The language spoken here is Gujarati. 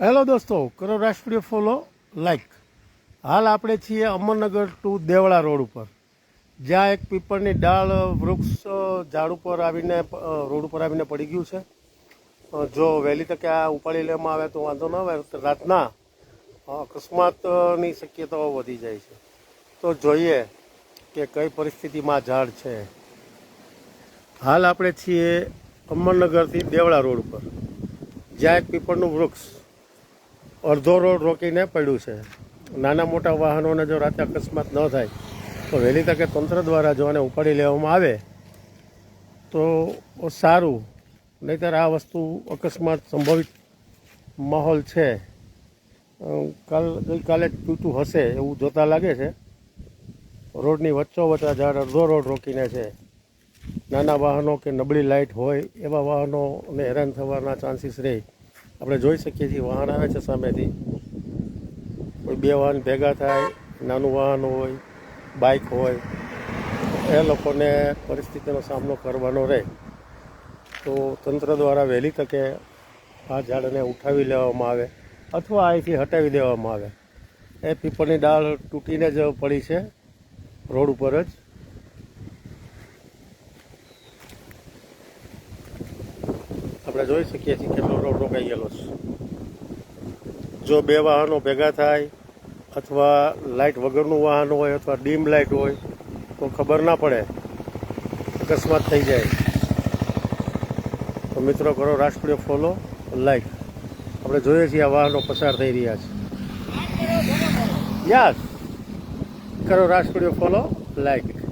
હેલો દોસ્તો, કરો રાષ્ટ્રીય ફોલો લાઈક હાલ આપણે છીએ અમરનગર ટુ દેવળા રોડ ઉપર. જ્યાં એક પીપળની ડાળ, વૃક્ષ, ઝાડ ઉપર આવીને રોડ ઉપર આવીને પડી ગયું છે. જો વહેલી તકે આ ઉપાડી લેવામાં આવે તો વાંધો ન આવે રાતના અકસ્માતની શક્યતાઓ વધી જાય છે. તો જોઈએ કે કઈ પરિસ્થિતિમાં ઝાડ છે. હાલ આપણે છીએ અમરનગરથી દેવળા રોડ ઉપર. જ્યાં એક પીપળનું વૃક્ષ અડધો રોડ રોકીને પડ્યું છે. નાના મોટા વાહનોને જો રાતે અકસ્માત ન થાય, તો વહેલી તકે તંત્ર દ્વારા જો આને ઉપાડી લેવામાં આવે, તો સારું. નહીંતર આ વસ્તુ અકસ્માત સંભવિત માહોલ છે. કાલ, ગઈકાલે જ તૂટું હશે એવું જોતા લાગે છે. રોડની વચ્ચોવચ આ ઝાડ અડધો રોડ રોકીને છે. નાના વાહનો કે નબળી લાઇટ હોય, એવા વાહનોને હેરાન થવાના ચાન્સીસ રહે. આપણે જોઈ શકીએ છીએ વાહન આવે છે સામેથી. કોઈ બે વાહન ભેગા થાય, નાનું વાહન હોય, બાઇક હોય, એ લોકોને પરિસ્થિતિનો સામનો કરવાનો રહે. તો તંત્ર દ્વારા વહેલી તકે આ ઝાડને ઉઠાવી લેવામાં આવે અથવા અહીંથી હટાવી દેવામાં આવે. એ પીપળની ડાળ તૂટીને જ પડી છે, રોડ ઉપર જ. આપણે જોઈ શકીએ છીએ કેટલો રોડ રોકાઈ ગયેલો છે. જો બે વાહનો ભેગા થાય અથવા લાઇટ વગરનું વાહન હોય અથવા ડીમ લાઇટ હોય, તો ખબર ના પડે. અકસ્માત થઈ જાય. તો મિત્રો કરો રાષ્ટ્રીય ફોલો લાઇટ આપણે જોઈએ છીએ આ વાહનો પસાર થઈ રહ્યા છે. યસ કરો રાષ્ટ્રીય ફોલો, લાઈક.